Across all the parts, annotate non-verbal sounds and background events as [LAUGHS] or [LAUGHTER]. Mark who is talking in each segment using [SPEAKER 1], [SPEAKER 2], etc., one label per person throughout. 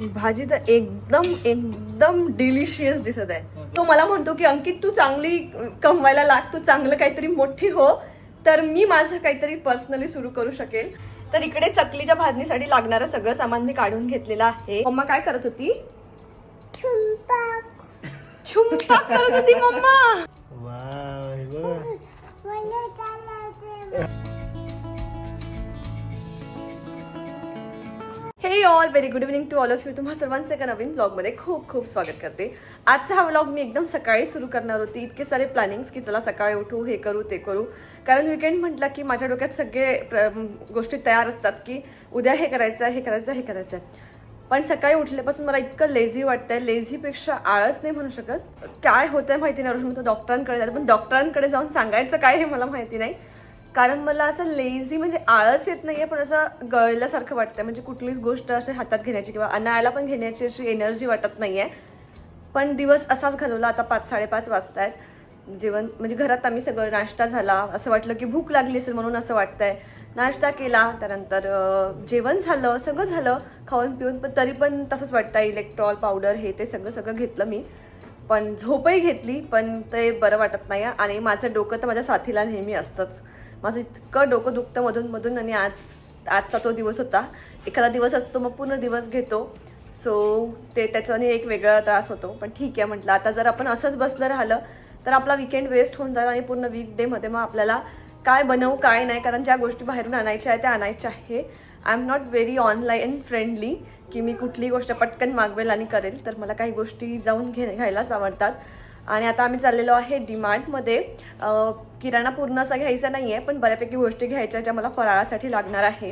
[SPEAKER 1] भाजी तर एकदम एकदम डिलिशियस दिसत आहे. तो मला म्हणतो की अंकित तू चांगली कमवायला लाग तू चांगलं काहीतरी मोठी हो तर मी माझं काहीतरी पर्सनली सुरू करू शकेल. तर इकडे चकलीच्या भाजणीसाठी लागणारं सगळं सामान मी काढून घेतलेलं आहे. मम्मा काय करत होती? छुमपाक करत होती मम्मा.
[SPEAKER 2] हे
[SPEAKER 1] all very good evening to all of you तुम्हा सर्वांचं एका नवीन ब्लॉगमध्ये खूप खूप स्वागत करते. आजचा हा ब्लॉग मी एकदम सकाळी सुरू करणार होती. इतके सारे प्लॅनिंग्स की चला सकाळी उठू हे करू ते करू. कारण विकेंड म्हटलं की माझ्या डोक्यात सगळे प्र- गोष्टी तयार असतात की उद्या हे करायचं आहे हे करायचं आहे हे करायचं आहे पण सकाळी उठल्यापासून मला इतकं लेझी वाटतंय. लेझीपेक्षा आळस नाही म्हणू शकत. काय होतंय माहिती नाही. मी तो डॉक्टरांकडे जाते पण डॉक्टरांकडे जाऊन सांगायचं काय हे मला माहिती नाही. कारण मला असं लेझी म्हणजे आळस येत नाहीये पण असं गळल्यासारखं वाटतं म्हणजे कुठलीच गोष्ट अशी हातात घेण्याची किंवा अनायाला पण घेण्याची अशी एनर्जी वाटत नाहीये. पण दिवस असाच घालवला आता पाच साडेपाच वाजतायत. जेवण म्हणजे घरात आम्ही सगळं नाश्ता झाला. असं वाटलं की भूक लागली असेल म्हणून असं वाटतंय. नाश्ता केला त्यानंतर जेवण झालं सगळं झालं. खाऊन पिऊन पण तरी पण तसंच वाटतं इलेक्ट्रॉल पावडर हे ते सगळं सगळं घेतलं मी. पण झोपही घेतली पण ते बरं वाटत नाही आणि माझं डोकं तर माझ्या साथीला नेहमी असतंच. माझं इतकं डोकं दुखतं मधून मधून आणि आज आजचा तो दिवस होता. एखादा दिवस असतो मग पूर्ण दिवस घेतो. सो ते त्याचाने एक वेगळा त्रास होतो. पण ठीक आहे म्हटलं आता जर आपण असंच बसलं राहिलं तर आपला विकेंड वेस्ट होऊन जाईल आणि पूर्ण वीक डेमध्ये मग आपल्याला काय बनवू काय नाही कारण ज्या गोष्टी बाहेरून आणायच्या आहे त्या आणायच्या आहे. I am not very online friendly की मी कुठली गोष्ट पटकन मागवेल आणि करेल तर मला काही गोष्टी जाऊन घे घ्यायलाच आवडतात. आणि आता आम्ही चाललेलो आहे डीमार्टमध्ये किराणा पूर्ण असा घ्यायचा नाही आहे पण बऱ्यापैकी गोष्टी घ्यायच्या ज्या मला फराळासाठी लागणार आहे.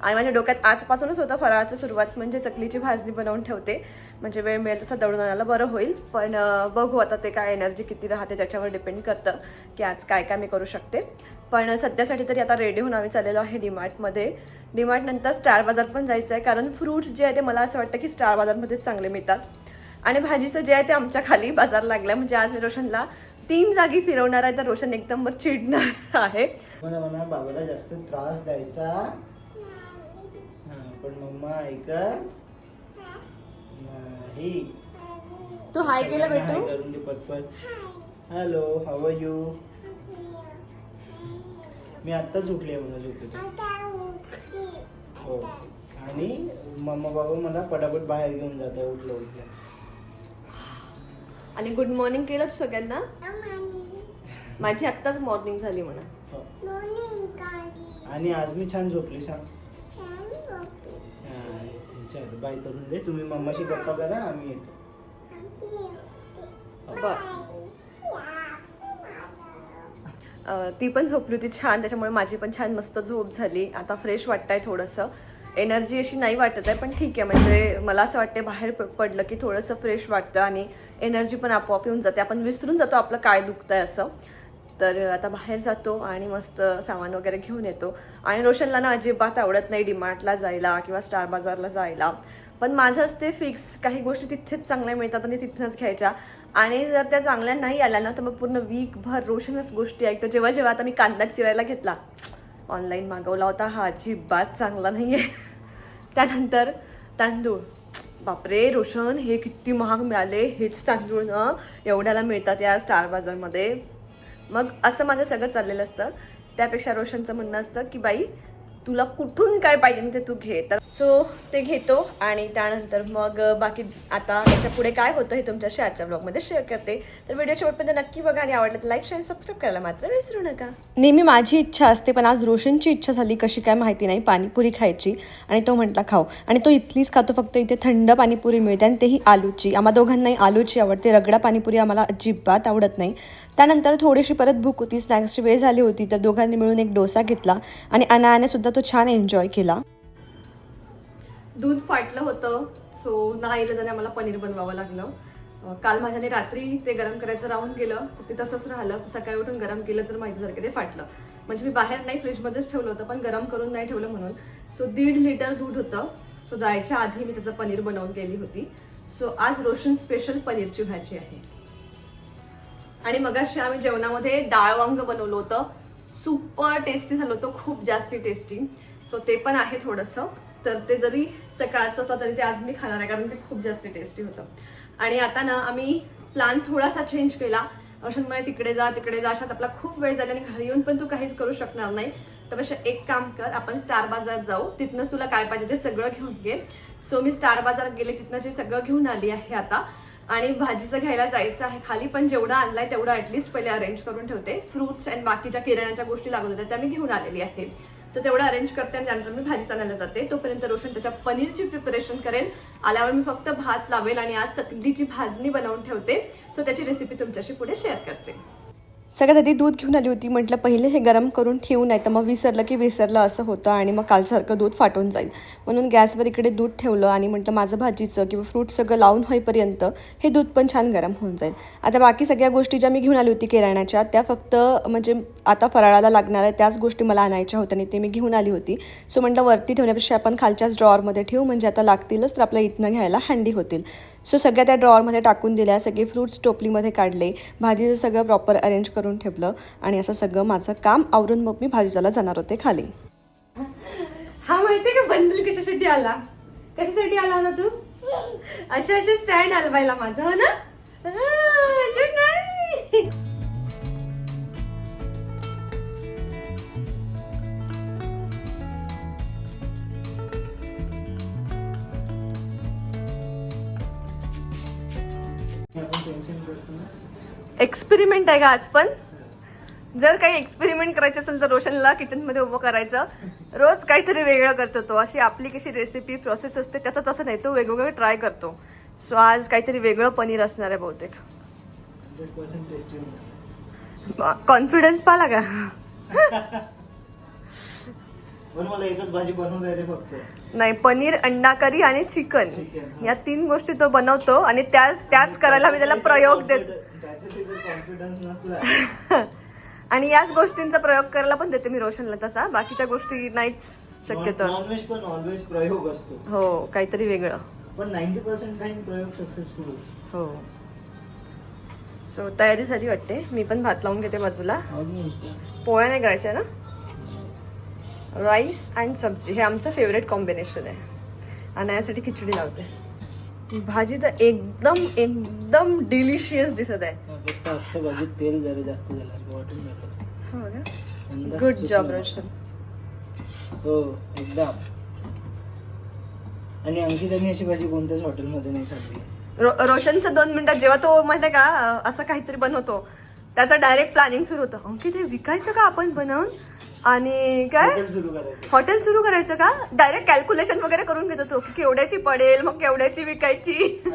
[SPEAKER 1] आणि माझ्या डोक्यात आजपासूनच होतं फराळाचं सुरुवात म्हणजे चकलीची भाजणी बनवून ठेवते. म्हणजे वेळ मिळेल तसं दळून आणायला बरं होईल पण बघू आता ते काय एनर्जी किती राहते त्याच्यावर डिपेंड करतं की आज काय काय मी करू शकते. पण सध्यासाठी तरी आता रेडी होऊन आम्ही चाललेलो आहे डीमार्टमध्ये डीमार्टनंतर स्टार बाजार पण जायचं आहे कारण फ्रूट्स जे आहे ते मला असं वाटतं की स्टार बाजारमध्येच चांगले मिळतात. आणि भाजीचं जे आहे ते आमच्या खाली बाजार लागला. म्हणजे आज मी रोशनला तीन जागी फिरवणार आहे तर रोशन एकदम चिडणार आहे.
[SPEAKER 2] मला बाबाला जास्त त्रास द्यायचा. पण मम्मा ऐकत नाही.
[SPEAKER 1] तू हाय केलं
[SPEAKER 2] हाय करून दे पटपट. हॅलो हाव यू मी आत्ताच उठले म्हणा झोपेतून. हो. आणि मम्मा बाबा मला पटापट बाहेर घेऊन जात आहे उठलं उठलं
[SPEAKER 1] आणि गुड मॉर्निंग केलं सगळ्यांना? माझी आत्ताच मॉर्निंग झाली म्हणा.
[SPEAKER 2] आणि आज मी छान झोपली सांग. हा, चल बाय करून दे. तुम्ही मम्माशी गप्पा करा आम्ही येतो.
[SPEAKER 1] बर. ती पण झोपली होती छान त्याच्यामुळे माझी पण छान मस्त झोप झाली. आता फ्रेश वाटतंय थोडंसं. एनर्जी अशी नाही वाटत आहे पण ठीक आहे. म्हणजे मला असं वाटते बाहेर प- पडलं की थोडंसं फ्रेश वाटतं आणि एनर्जी पण आपोआप येऊन जाते. आपण विसरून जातो आपलं काय दुखतंय असं. तर आता बाहेर जातो आणि मस्त सामान वगैरे घेऊन येतो. आणि रोशनला ना अजिबात आवडत नाही डीमार्टला जायला किंवा स्टार बाजारला जायला. पण माझंच ते फिक्स काही गोष्टी तिथेच चांगल्या मिळतात आणि तिथूनच घ्यायच्या. आणि जर त्या चांगल्या नाही आल्या ना तर मग पूर्ण वीकभर रोशनच गोष्टी ऐकतो. जेव्हा जेव्हा आता मी कांदा चिरायला घेतला ऑनलाईन मागवला होता. हा अजिबात चांगला नाही आहे [LAUGHS] त्यानंतर तांदूळ. बापरे रोशन हे किती महाग मिळाले. हेच तांदूळ ना एवढ्याला मिळतात या स्टार बाजारमध्ये मग असं माझं सगळं चाललेलं असतं. त्यापेक्षा रोशनचं म्हणणं असतं की बाई तुला कुठून काय पाहिजे ते तू घे. तर सो ते घेतो आणि त्यानंतर मग बाकी आता त्याच्या पुढे काय होतं हे तुमच्याशी आजच्या ब्लॉगमध्ये शेअर करते. तर व्हिडिओ शेवटपर्यंत नक्की बघा आणि आवडलं तर लाईक शेअर सबस्क्राईब करायला मात्र विसरू नका. नेहमी माझी इच्छा असते पण आज रोशनची इच्छा झाली कशी काय माहिती नाही पाणीपुरी खायची आणि तो म्हटला खाऊ. आणि तो इथलीच खातो फक्त इथे थंड पाणीपुरी मिळते आणि तेही आलूची. आम्हा दोघांनाही आलूची आवडते. रगडा पाणीपुरी आम्हाला अजिबात आवडत नाही. त्यानंतर थोडीशी परत भूक होती स्नॅक्सची वेळ झाली होती तर दोघांनी मिळून एक डोसा घेतला आणि अनायाने सुद्धा तो छान एन्जॉय केला. दूध फाटलं होतं. सो ना त्याने आम्हाला पनीर बनवावं लागलं. काल माझ्याने रात्री ते गरम करायचं राहून गेलं तर ते तसंच राहिलं. सकाळी उठून गरम केलं तर माहितीसारखं ते फाटलं. म्हणजे मी बाहेर नाही फ्रीजमध्येच ठेवलं होतं पण गरम करून नाही ठेवलं म्हणून. सो दीड लिटर दूध होतं. सो जायच्या आधी मी त्याचं पनीर बनवून केली होती. सो आज रोशन स्पेशल पनीरची भाजी आहे. आणि मगाशी आम्ही जेवणामध्ये डाळ वांग बनवलं होतं. सुपर टेस्टी झालं होतं. खूप जास्ती टेस्टी सो ते पण आहे थोडंसं. तर ते जरी सकाळचं असलं तरी ते आज मी खाणार आहे कारण ते खूप जास्त टेस्टी होतं. आणि आता ना आम्ही प्लॅन थोडासा चेंज केला. अशा म्हणजे तिकडे जा तिकडे जा. अशात आपला खूप वेळ झाला आणि घरी येऊन पण तू काहीच करू शकणार नाही. त्यापेक्षा एक काम कर आपण स्टार बाजार जाऊ. तिथनंच तुला काय पाहिजे ते सगळं घेऊन घे सो मी स्टार बाजार गेले तिथनं जे सगळं घेऊन आली आहे आता. आणि भाजीचं घ्यायला जायचं आहे. खाली पण जेवढं आणलाय तेवढं ऍटलिस्ट पहिले अरेंज करून ठेवते. फ्रुट्स अँड बाकीच्या किराण्याच्या गोष्टी लागत होत्या त्या मी घेऊन आलेली आहे. सो तेवढं अरेंज करते आणि त्यानंतर मी भाजी चालायला जाते. तोपर्यंत रोशन त्याच्या पनीरची प्रिपरेशन करेल. आल्यावर मी फक्त भात लावेल आणि आज चकलीची भाजणी बनवून ठेवते. सो त्याची रेसिपी तुमच्याशी पुढे शेअर करते. सगळ्यात आधी दूध घेऊन आली होती. म्हटलं पहिले हे गरम करून ठेवू नाही तर मग विसरलं की विसरलं असं होतं आणि मग कालसारखं दूध फाटून जाईल. म्हणून गॅसवर इकडे दूध ठेवलं आणि म्हटलं माझं भाजीचं किंवा फ्रूट सगळं लावून होईपर्यंत हे दूध पण छान गरम होऊन जाईल. आता बाकी सगळ्या गोष्टी ज्या मी घेऊन आली होती किराण्याच्या त्या फक्त म्हणजे आता फराळाला लागणाऱ्या त्याच गोष्टी मला आणायच्या होत्या आणि ते मी घेऊन आली होती. सो म्हटलं वरती ठेवण्यापेक्षा आपण खालच्याच ड्रॉवरमध्ये ठेवू म्हणजे आता लागतीलच तर आपल्या इथनं घ्यायला हँडी होतील. सो सगळ्या त्या ड्रॉवरमध्ये टाकून दिल्या सगळे फ्रूट्स टोपलीमध्ये काढले भाजीचं सगळं प्रॉपर अरेंज करून ठेवलं आणि असं सगळं माझं काम आवरून मग मी भाजीला जाणार होते खाली. हा माहिती का बंडल कशासाठी आला? कशासाठी आला ना तू? अशा अशा स्टँड हलवायला माझं हो ना? एक्सपेरिमेंट आहे का आज पण जर काही एक्सपेरिमेंट करायचं असेल तर रोशनला किचनमध्ये उभं करायचं. रोज काहीतरी वेगळं करतो तो. अशी आपली कशी रेसिपी प्रोसेस असते त्याचं तसं नाही. तो वेगवेगळं ट्राय करतो. सो आज काहीतरी वेगळं पनीर असणार आहे बहुतेक. कॉन्फिडन्स पाला का?
[SPEAKER 2] पण मला एकच भाजी बनवून द्यायचे फक्त.
[SPEAKER 1] नाही पनीर अंडा करी आणि चिकन. या तीन गोष्टी तो बनवतो आणि त्याच त्याच करायला मी त्याला प्रयोग देतो
[SPEAKER 2] कॉन्फिडन्स नसला. [LAUGHS]
[SPEAKER 1] आणि याच गोष्टींचा प्रयोग करायला पण देते मी रोशनला तसा. बाकीच्या गोष्टी नाहीच शक्यतो.
[SPEAKER 2] नॉनव्हेज पण ऑलवेज प्रयोग असतो.
[SPEAKER 1] हो काहीतरी वेगळं.
[SPEAKER 2] पण नाईन्टी पर्सेंट काही प्रयोग सक्सेसफुल
[SPEAKER 1] हो. सो तयारी झाली वाटते. मी पण भात लावून घेते बाजूला. पोळ्या नाही करायच्या ना? राईस अँड सब्जी. हे आमचं फेवरेट कॉम्बिनेशन आहे. आणि यासाठी खिचडी लावते. भाजी तर एकदम एकदम डिलिशियस दिसत आहे.
[SPEAKER 2] फक्त आजच्या भाजीत तेल जरा जास्त झालं वाटून जातं
[SPEAKER 1] हो गुड. जॉब रोशन.
[SPEAKER 2] हो एकदम. आणि अंकिताने अशी भाजी कोणत्याच हॉटेलमध्ये नाही खाल्ली.
[SPEAKER 1] रोशनचं दोन मिनिटात जेव्हा तो माहिती का असं काहीतरी बनवतो त्याचा डायरेक्ट प्लॅनिंग सुरू होतं. अंकित हे विकायचं का आपण बनवून? आणि काय?
[SPEAKER 2] हॉटेल सुरू करायचं.
[SPEAKER 1] हॉटेल सुरू करायचं का? डायरेक्ट कॅल्क्युलेशन वगैरे करून घेतो तो की केवढ्याची पडेल मग केवढ्याची विकायची. [LAUGHS]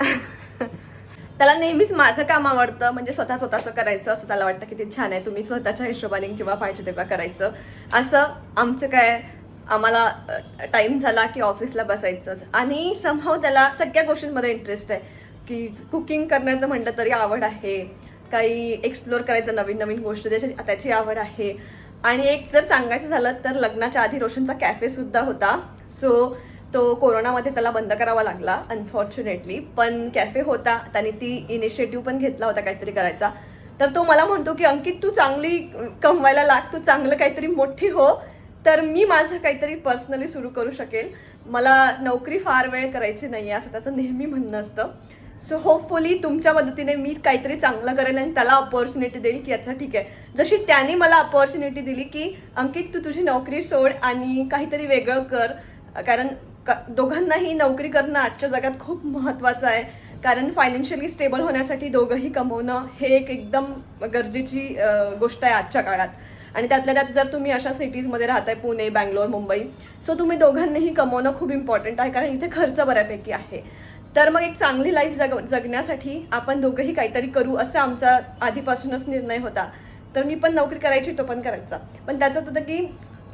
[SPEAKER 1] [LAUGHS] त्याला नेहमीच माझं काम आवडतं म्हणजे स्वतः स्वतःचं करायचं असं त्याला वाटतं की ते छान आहे. तुम्ही स्वतःच्या हिशोबाने जेव्हा पाहिजे तेव्हा करायचं. असं आमचं काय आम्हाला टाइम झाला की ऑफिसला बसायचंच. आणि समहाव त्याला सगळ्या गोष्टींमध्ये इंटरेस्ट आहे. की कुकिंग करण्याचं म्हटलं तरी आवड आहे. काही एक्सप्लोअर करायचं नवीन नवीन गोष्टी त्याची त्याची आवड आहे. आणि एक जर सांगायचं झालं तर लग्नाच्या आधी रोशनचा कॅफे सुद्धा होता. सो तो कोरोनामध्ये त्याला बंद करावा लागला अनफॉर्च्युनेटली पण कॅफे होता त्याने ती इनिशिएटिव्ह पण घेतला होता काहीतरी करायचा. तर तो मला म्हणतो की अंकित तू चांगली कमवायला लाग तू चांगलं काहीतरी मोठी हो. तर मी माझं काहीतरी पर्सनली सुरू करू शकेल. मला नोकरी फार वेळ करायची नाही आहे असं त्याचं नेहमी म्हणणं असतं. सो होपफुली तुमच्या मदतीने मी काहीतरी चांगलं करेल आणि त्याला अपॉर्च्युनिटी देईल की अच्छा ठीक आहे. जशी त्याने मला अपॉर्च्युनिटी दिली की अंकित तू तुझी नोकरी सोड आणि काहीतरी वेगळं कर. कारण दोघांनाही नोकरी करणं आजच्या जगात खूप महत्त्वाचं आहे. कारण फायनान्शियली स्टेबल होण्यासाठी दोघंही कमवणं हे एक एकदम गरजेची गोष्ट आहे आजच्या काळात. आणि त्यातल्या त्यात जर तुम्ही अशा सिटीजमध्ये राहताय पुणे बँगलोर मुंबई सो तुम्ही दोघांनीही कमवणं खूप इम्पॉर्टंट आहे. कारण इथे खर्च बऱ्यापैकी आहे. तर मग एक चांगली लाईफ जग जगण्यासाठी आपण दोघंही काहीतरी करू असा आमचा आधीपासूनच निर्णय होता. तर मी पण नोकरी करायची तो पण करायचा. पण त्याचं होतं की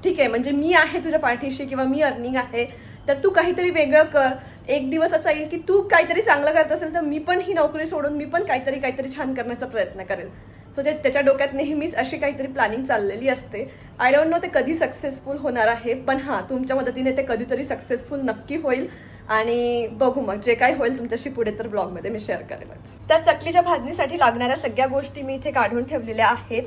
[SPEAKER 1] ठीक आहे म्हणजे मी आहे तुझ्या पाठीशी किंवा मी अर्निंग आहे तर तू काहीतरी वेगळं कर. एक दिवस असा येईल की तू काहीतरी चांगलं करत असेल तर मी पण ही नोकरी सोडून मी पण काहीतरी काहीतरी छान करण्याचा प्रयत्न करेल. सो जे त्याच्या डोक्यात नेहमीच अशी काहीतरी प्लॅनिंग चाललेली असते. आय डोंट नो ते कधी सक्सेसफुल होणार आहे पण हां तुमच्या मदतीने ते कधीतरी सक्सेसफुल नक्की होईल. आणि बघू मग जे काय होईल तुमच्याशी पुढे तर ब्लॉगमध्ये मी शेअर करेलच. तर चकलीच्या भाजणीसाठी लागणाऱ्या सगळ्या गोष्टी मी इथे काढून ठेवलेल्या आहेत.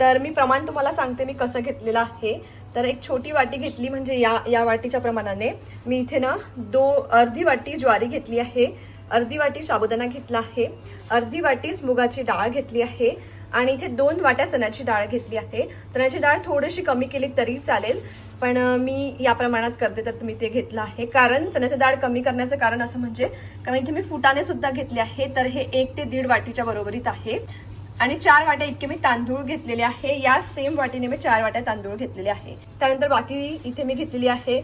[SPEAKER 1] तर मी प्रमाण तुम्हाला सांगते मी कसं घेतलेलं आहे. तर एक छोटी वाटी घेतली म्हणजे या या वाटीच्या प्रमाणाने. मी इथे ना दो अर्धी वाटी ज्वारी घेतली आहे. अर्धी वाटी साबुदाणा घेतला आहे. अर्धी वाटीच मुगाची डाळ घेतली आहे. आणि इथे दोन वाट्या चण्याची डाळ घेतली आहे. चण्याची डाळ थोडीशी कमी केली तरी चालेल पण मी या प्रमाणात करते तर मी ते घेतलं आहे. कारण चण्याची डाळ कमी करण्याचं कारण असं म्हणजे कारण इथे मी फुटाने सुद्धा घेतले आहे तर हे एक ते दीड वाटीच्या बरोबरीत आहे. आणि चार वाट्या इतके मी तांदूळ घेतलेले आहे. या सेम वाटीने मी चार वाट्या तांदूळ घेतलेले आहे. त्यानंतर बाकी इथे मी घेतलेली आहे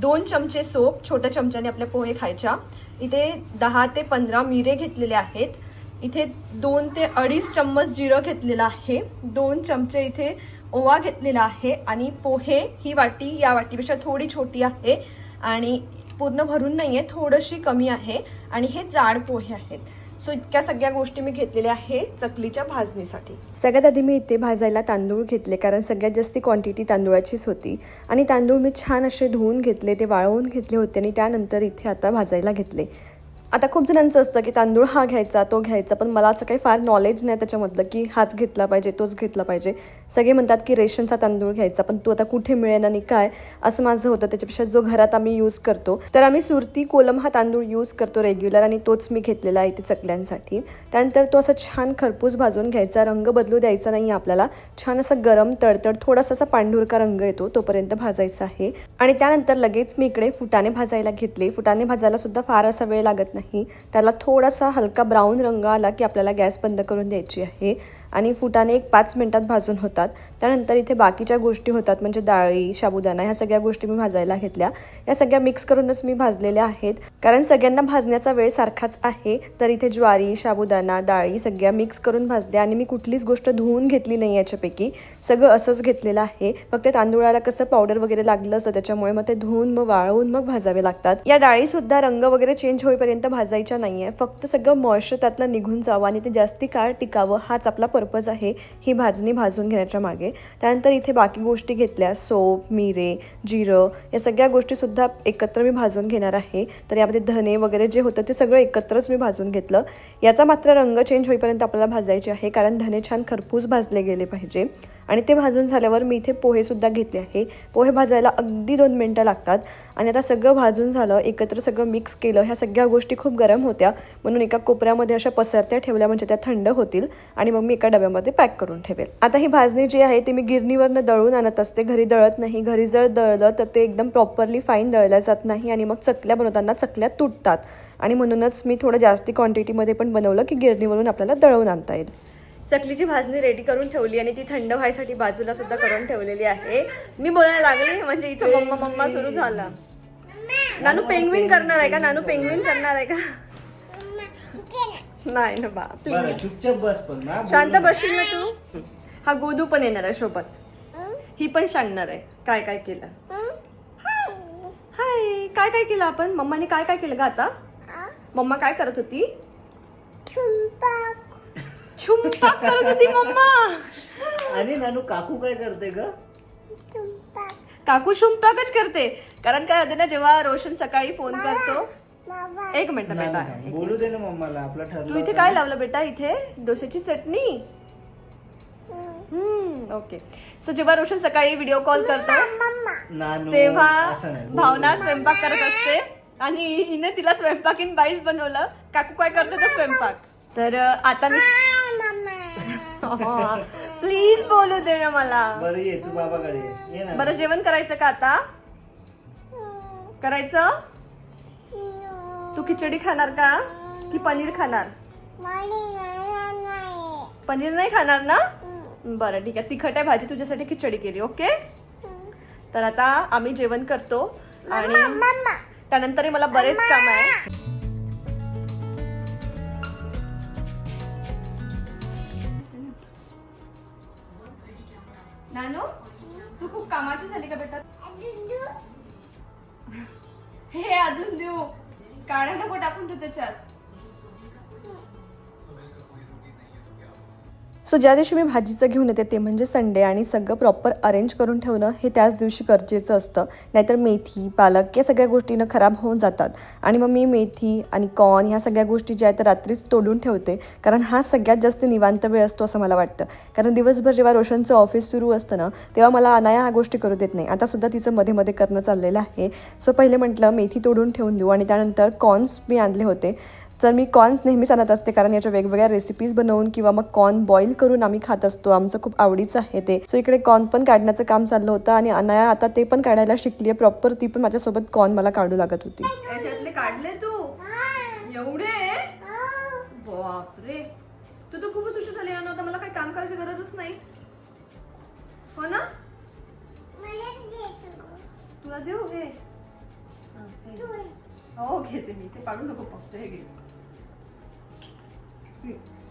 [SPEAKER 1] दोन चमचे सोप छोट्या चमच्याने आपल्या पोहे खायच्या. इथे दहा ते पंधरा मिरे घेतलेले आहेत. इथे दोन ते अडीच चम्मच जिरं घेतलेलं आहे. दोन चमचे इथे ओवा घेतलेला आहे आणि पोहे ही वाटी या वाटीपेक्षा थोडी छोटी आहे आणि पूर्ण भरून नाही आहे थोडीशी कमी आहे आणि हे जाड पोहे आहेत. सो इतक्या सगळ्या गोष्टी मी घेतलेल्या आहे चकलीच्या भाजणीसाठी. सगळ्यात आधी मी इथे भाजायला तांदूळ घेतले कारण सगळ्यात जास्ती क्वांटिटी तांदूळाचीच होती. आणि तांदूळ मी छान असे धुवून घेतले ते वाळवून घेतले होते आणि त्यानंतर इथे आता भाजायला घेतले. आता खूप जणांचं असतं की तांदूळ हा घ्यायचा तो घ्यायचा पण मला असं काही फार नॉलेज नाही त्याच्यामधलं की हाच घेतला पाहिजे तोच घेतला पाहिजे. सगळे म्हणतात की रेशनचा तांदूळ घ्यायचा पण तो आता कुठे मिळेल आणि काय? असं माझं होतं. त्याच्यापेक्षा जो घरात आम्ही यूज करतो तर आम्ही सुरती कोलम हा तांदूळ यूज करतो रेग्युलर आणि तोच मी घेतलेला आहे इथे चकल्यांसाठी. त्यानंतर तो असा छान खरपूस भाजून घ्यायचा रंग बदलू द्यायचा नाही आपल्याला. छान असा गरम तडतड थोडासा असा पांढुरका रंग येतो तोपर्यंत भाजायचा आहे. आणि त्यानंतर लगेच मी इकडे फुटाणे भाजायला घेतले. फुटाणे भाजायला सुद्धा फार असा वेळ लागत नाही. त्याला थोडासा हलका ब्राऊन रंग आला की आपल्याला गॅस बंद करून द्यायची आहे. आणि फुटाने एक पाच मिनटात भाजून होतात. त्यानंतर इथे बाकीच्या गोष्टी होतात म्हणजे डाळी साबुदाणा ह्या सगळ्या गोष्टी मी भाजायला घेतल्या. या सगळ्या मिक्स करूनच मी भाजलेल्या आहेत. कारण सगळ्यांना भाजण्याचा वेळ सारखाच आहे तर इथे ज्वारी साबुदाणा डाळी सगळ्या मिक्स करून भाजल्या आणि मी कुठलीच गोष्ट धुवून घेतली नाही याच्यापैकी. सगळं असंच घेतलेलं आहे. फक्त तांदुळाला कसं पावडर वगैरे लागलं असतं त्याच्यामुळे मग ते धुवून मग वाळवून मग भाजावे लागतात. या डाळी सुद्धा रंग वगैरे चेंज होईपर्यंत भाजायच्या नाहीये. फक्त सगळं मॉइश्चर त्यातलं निघून जावं आणि ते जास्ती काळ टिकावं हाच आपला पर्पज आहे ही भाजणी भाजून घेण्याच्या मागे. त्यानंतर इथे बाकी गोष्टी घेतल्या सोप मिरे जिरं या सगळ्या गोष्टी सुद्धा एकत्र मी भाजून घेणार आहे. तर यामध्ये धने वगैरे जे होतं ते सगळं एकत्रच मी भाजून घेतलं. याचा मात्र रंग चेंज होईपर्यंत आपल्याला भाजायचे आहे कारण धने छान खरपूस भाजले गेले पाहिजे. आणि ते भाजून झाल्यावर मी इथे पोहेसुद्धा घेतले आहे. पोहे भाजायला अगदी दोन मिनटं लागतात. आणि आता सगळं भाजून झालं एकत्र सगळं मिक्स केलं ह्या सगळ्या गोष्टी खूप गरम होत्या. म्हणून एका कोपऱ्यामध्ये अशा पसरत्या ठेवल्या म्हणजे त्या थंड होतील. आणि मग मी एका डब्यामध्ये पॅक करून ठेवेल. आता ही भाजणी जी आहे ती मी गिरणीवरनं दळून आणत असते. घरी दळत नाही. घरी जर दळलं तर ते एकदम प्रॉपरली फाईन दळल्या जात नाही आणि मग चकल्या बनवताना चकल्या तुटतात. आणि म्हणूनच मी थोडं जास्ती क्वांटिटीमध्ये पण बनवलं की गिरणीवरून आपल्याला दळवून आणता येईल. चकलीची भाजणी रेडी करून ठेवली आणि ती थंड व्हायसाठी बाजूला सुद्धा करून ठेवलेली आहे. मी बोलायला लागले म्हणजे इथं मम्मा मम्मा सुरू झाला. नानू पेंगविन करणार आहे का? नानू पेंगविन करणार आहे का? नाही ना बा प्लीज
[SPEAKER 2] चुपचाप बस पण ना
[SPEAKER 1] शांत बसशील ना तू? हा गोदू पण येणार आहे सोबत. ही पण सांगणार आहे. काय काय केलं? हाय काय काय केलं आपण? मम्माने काय काय केलं ग आता? मम्मा काय करत होती? छुंपाक करत होती मम्मा.
[SPEAKER 2] आणि नानू काकू काय करते ग?
[SPEAKER 1] काकू शुंपाकच करते. कारण काय होते ना जेव्हा रोशन सकाळी फोन करतो एक मिनिट बेटा.
[SPEAKER 2] बोलू दे ना मम्माला आपलं ठरलं
[SPEAKER 1] तू इथे काय. लावलं बेटा इथे? डोश्याची चटणी? हम्म. ओके सो जेव्हा रोशन सकाळी व्हिडिओ कॉल करतो
[SPEAKER 2] नानू
[SPEAKER 1] तेव्हा भावना. स्वयंपाक करत असते. आणि हिने तिला स्वयंपाकीन बाईच बनवलं. काकू काय करते तर स्वयंपाक. तर आता मी प्लीज बोलू दे ना मला.
[SPEAKER 2] बरं ये तू बाबाकडे. ये. ये ना.
[SPEAKER 1] बरं जेवण करायचं का आता? करायचं? तू खिचडी खाणार का? की पनीर खाणार? पनीर नाही खाणार ना? बरं ठीक आहे. तिखट आहे भाजी तुझ्यासाठी खिचडी केली ओके? तर आता आम्ही जेवण करतो. आणि त्यानंतर मला बरेच काम आहे. नानू तू खूप कामाची झाली का बेटा? हे अजून देऊ. काढा नको टाकून तू त्याच्यात. सो ज्या दिवशी मी भाजीचं घेऊन येते ते म्हणजे संडे आणि सगळं प्रॉपर अरेंज करून ठेवणं हे त्याच दिवशी गरजेचं असतं. नाहीतर मेथी पालक या सगळ्या गोष्टीनं खराब होऊन जातात. आणि मग मी मेथी आणि कॉर्न ह्या सगळ्या गोष्टी ज्या आहेत त्या रात्रीच तोडून ठेवते. कारण हा सगळ्यात जास्त निवांत वेळ असतो असं मला वाटतं. कारण दिवसभर जेव्हा रोशनचं ऑफिस सुरू असतं ना तेव्हा मला अनाया ह्या गोष्टी करू देत नाही. आता सुद्धा तिचं मध्ये मध्ये करणं चाललेलं आहे. सो पहिले म्हटलं मेथी तोडून ठेवून देऊ आणि त्यानंतर कॉर्न्स मी आणले होते. तर मी कॉर्न्स नेहमीच आणत असते कारण याच्या वेगवेगळ्या रेसिपीज बनवून किंवा मग कॉर्न बॉईल करून आम्ही खात असतो. आमचं खूप आवडीचं आहे ते. सो इकडे कॉर्न पण काढण्याचं काम चाललं होतं आणि अनाया आता ते पण काढायला शिकली आहे प्रॉपर ती पण माझ्यासोबत कॉर्न मला काढू लागत होती. काढले तू? एवढे? बापरे. तू तर खूपच उशीर झाली आणि आता मला काही काम करायची गरजच नाही. हो ना? तुला देऊ? हे. हो घेते मी. ते काढू नको फक्त हे घे.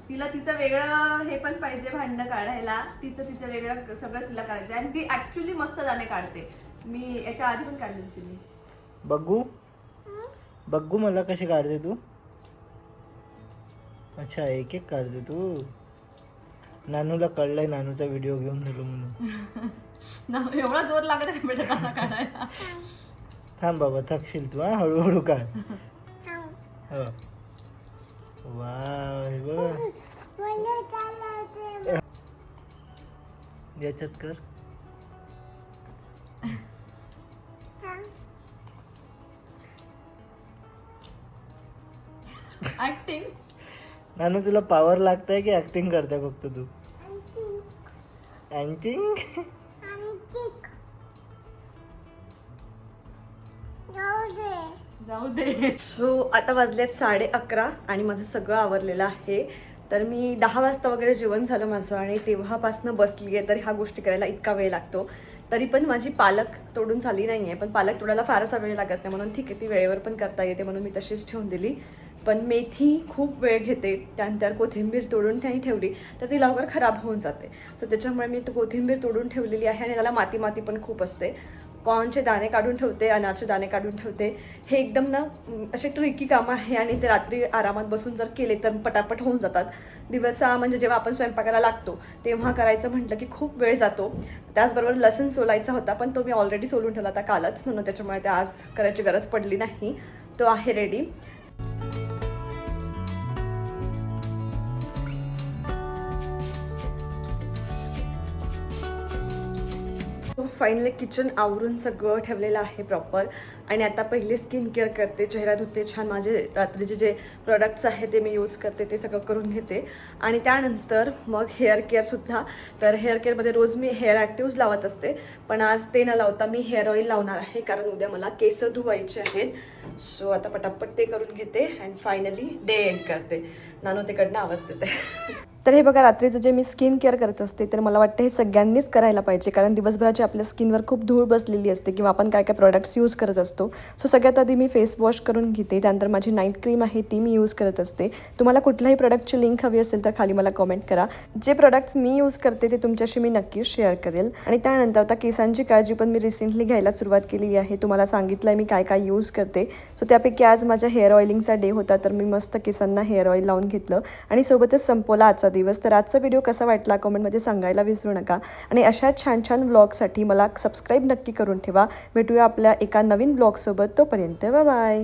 [SPEAKER 1] तिला तिचं वेगळं हे पण पाहिजे भांडणं काढायला. तिचं तिचं वेगळं सगळं तिला करायचं आणि ती ऍक्च्युली मस्त दाणे काढते. मी याच्या आधी पण काढली होती मी.
[SPEAKER 2] बघू बघू मला कशी काढते तू? अच्छा एक एक काढते तू. नानूला कळलंय नानूचा व्हिडिओ घेऊन दिलो म्हणून. [LAUGHS]
[SPEAKER 1] ना एवढा जोर लागत बेटा काढायला?
[SPEAKER 2] थांब बाबा थकशील तू हा? हळूहळू काढ. [LAUGHS] हो. वा हे बघ. याच्यात कर.
[SPEAKER 1] ऍक्टिंग
[SPEAKER 2] नानू तुला पॉवर लागतंय की ऍक्टिंग करते फक्त तू? ऍक्टिंग
[SPEAKER 1] दे सो आता वाजलेत साडे अकरा आणि माझं सगळं आवरलेलं आहे. तर मी दहा वाजता वगैरे जेवण झालं माझं आणि तेव्हापासनं बसली आहे तरी ह्या गोष्टी करायला इतका वेळ लागतो. तरी पण माझी पालक तोडून झाली नाही आहे पण पालक तोडायला फारसा वेळ लागत नाही म्हणून ठीक आहे ती वेळेवर पण करता येते म्हणून मी तशीच ठेवून दिली. पण मेथी खूप वेळ घेते त्यानंतर कोथिंबीर तोडून नाही ठेवली तर ती लवकर खराब होऊन जाते. सो त्याच्यामुळे मी तो कोथिंबीर तोडून ठेवलेली आहे आणि त्याला माती माती पण खूप असते. कॉर्नचे दाणे काढून ठेवते अनारचे दाणे काढून ठेवते. हे एकदम ना असे ट्रिकी कामं आहे आणि ते रात्री आरामात बसून जर केले तर पटापट होऊन जातात. दिवसा म्हणजे जेव्हा आपण स्वयंपाकाला लागतो तेव्हा करायचं म्हटलं की खूप वेळ जातो. त्याचबरोबर लसण सोलायचा होता पण तो मी ऑलरेडी सोलून ठेवला होता कालच. म्हणून त्याच्यामुळे ते आज करायची गरज पडली नाही. तो आहे रेडी फायनली किचन आवरून सगळं ठेवलेलं आहे प्रॉपर आणि आता पहिले स्किन केअर करते चेहरा धुते छान माझे रात्रीचे जे प्रोडक्ट्स आहेत ते मी यूज करते ते सगळं करून घेते. आणि त्यानंतर मग हेअर केअरसुद्धा तर हेअर केअरमध्ये रोज मी हेअर ॲक्टिव्ज लावत असते पण आज ते न लावता मी हेअर ऑइल लावणार आहे कारण उद्या मला केस धुवायचे आहेत. सो आता पटापट ते करून घेते अँड फायनली डे एंड करते. नानो तिकडनं आवाज देते. तर हे बघा रात्रीचं जे मी स्किन केअर करत असते तर मला वाटतं हे सगळ्यांनीच करायला पाहिजे कारण दिवसभराचे आपल्या स्किनवर खूप धूळ बसलेली असते किंवा आपण काय काय प्रोडक्ट्स यूज करत असतो. सो सगळ्यात आधी मी फेस वॉश करून घेते. त्यानंतर माझी नाईट क्रीम आहे ती मी यूज करत असते. तुम्हाला कुठल्याही प्रोडक्टची लिंक हवी असेल तर खाली मला कमेंट करा. जे प्रोडक्ट्स मी यूज करते ते तुमच्याशी मी नक्कीच शेअर करेल. आणि त्यानंतर आता केसांची काळजी पण मी रिसेंटली घ्यायला सुरुवात केलेली आहे. तुम्हाला सांगितलं आहे मी काय काय यूज करते. सो त्यापैकी आज माझ्या हेअर ऑइलिंगचा डे होता तर मी मस्त केसांना हेअर ऑइल लावून घेतलं. आणि सोबतच संपवला आजचा दिवस. तर आजचा व्हिडिओ कसा वाटला कमेंटमध्ये सांगायला विसरू नका. आणि अशा छान छान व्लॉगसाठी मला सबस्क्राईब नक्की करून ठेवा. भेटूया आपल्या एका नवीन ब्लॉगसोबत तोपर्यंत बाय.